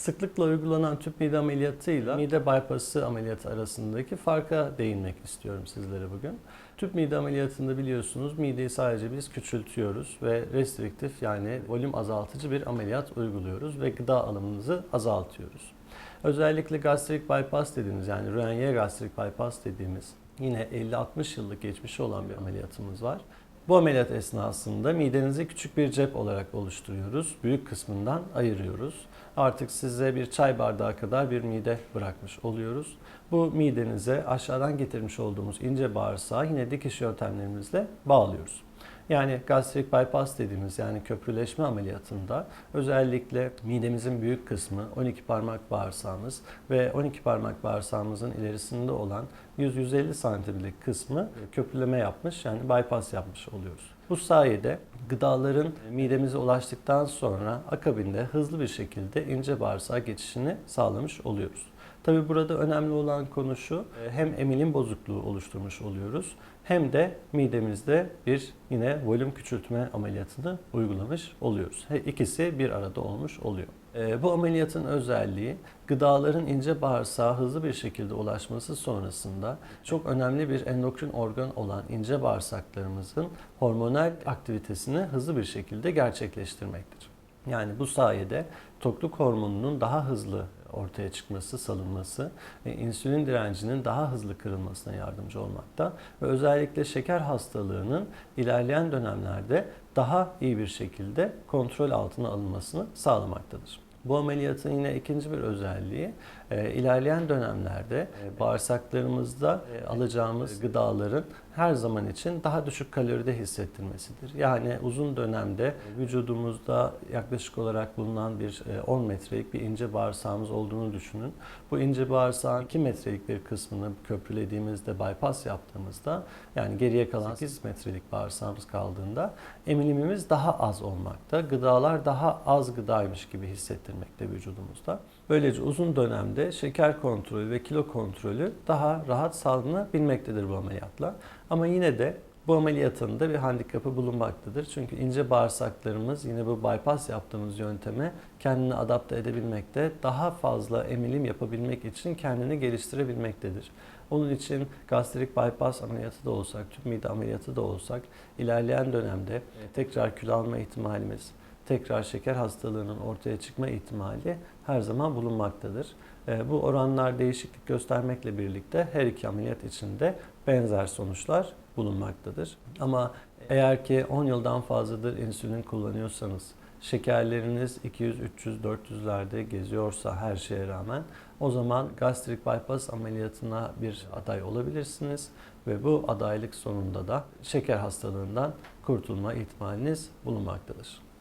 Sıklıkla uygulanan tüp mide ameliyatıyla mide bypassı ameliyatı arasındaki farka değinmek istiyorum sizlere bugün. Tüp mide ameliyatında biliyorsunuz mideyi sadece biz küçültüyoruz ve restriktif yani volüm azaltıcı bir ameliyat uyguluyoruz ve gıda alımınızı azaltıyoruz. Özellikle gastrik bypass dediğimiz yani Roentgen gastrik bypass dediğimiz yine 50-60 yıllık geçmişi olan bir ameliyatımız var. Bu ameliyat esnasında midenizi küçük bir cep olarak oluşturuyoruz. Büyük kısmından ayırıyoruz. Artık size bir çay bardağı kadar bir mide bırakmış oluyoruz. Bu midenize aşağıdan getirmiş olduğumuz ince bağırsağı yine dikiş yöntemlerimizle bağlıyoruz. Yani gastrik bypass dediğimiz yani köprüleşme ameliyatında özellikle midemizin büyük kısmı 12 parmak bağırsağımız ve 12 parmak bağırsağımızın ilerisinde olan 100-150 santimlik kısmı köprüleme yapmış yani bypass yapmış oluyoruz. Bu sayede gıdaların midemize ulaştıktan sonra akabinde hızlı bir şekilde ince bağırsağa geçişini sağlamış oluyoruz. Tabi burada önemli olan konu şu, hem emilim bozukluğu oluşturmuş oluyoruz hem de midemizde bir yine volüm küçültme ameliyatını uygulamış oluyoruz. İkisi bir arada olmuş oluyor. E, Bu ameliyatın özelliği gıdaların ince bağırsağa hızlı bir şekilde ulaşması sonrasında çok önemli bir endokrin organ olan ince bağırsaklarımızın hormonal aktivitesini hızlı bir şekilde gerçekleştirmektir. Yani bu sayede tokluk hormonunun daha hızlı ortaya çıkması, salınması ve insülin direncinin daha hızlı kırılmasına yardımcı olmakta ve özellikle şeker hastalığının ilerleyen dönemlerde daha iyi bir şekilde kontrol altına alınmasını sağlamaktadır. Bu ameliyatın yine ikinci bir özelliği e, ilerleyen dönemlerde e, bağırsaklarımızda e, alacağımız gıdaların her zaman için daha düşük kaloride hissettirmesidir. Yani uzun dönemde vücudumuzda yaklaşık olarak bulunan bir e, 10 metrelik bir ince bağırsağımız olduğunu düşünün. Bu ince bağırsağın 2 metrelik bir kısmını köprülediğimizde, bypass yaptığımızda yani geriye kalan 8 metrelik bağırsağımız kaldığında emilimimiz daha az olmakta. Gıdalar daha az gıdaymış gibi hissettirmekte vücudumuzda. Böylece uzun dönemde şeker kontrolü ve kilo kontrolü daha rahat sağlanabilmektedir bu ameliyatla. Ama yine de bu ameliyatın da bir handikapı bulunmaktadır. Çünkü ince bağırsaklarımız yine bu bypass yaptığımız yönteme kendini adapte edebilmekte, daha fazla emilim yapabilmek için kendini geliştirebilmektedir. Onun için gastrik bypass ameliyatı da olsak, tüp mide ameliyatı da olsak ilerleyen dönemde tekrar kilo alma ihtimalimiz, tekrar şeker hastalığının ortaya çıkma ihtimali her zaman bulunmaktadır. E, Bu oranlar değişiklik göstermekle birlikte her iki ameliyat içinde benzer sonuçlar bulunmaktadır. Ama eğer ki 10 yıldan fazladır insülin kullanıyorsanız, şekerleriniz 200, 300, 400'lerde geziyorsa her şeye rağmen o zaman gastrik bypass ameliyatına bir aday olabilirsiniz ve bu adaylık sonunda da şeker hastalığından kurtulma ihtimaliniz bulunmaktadır.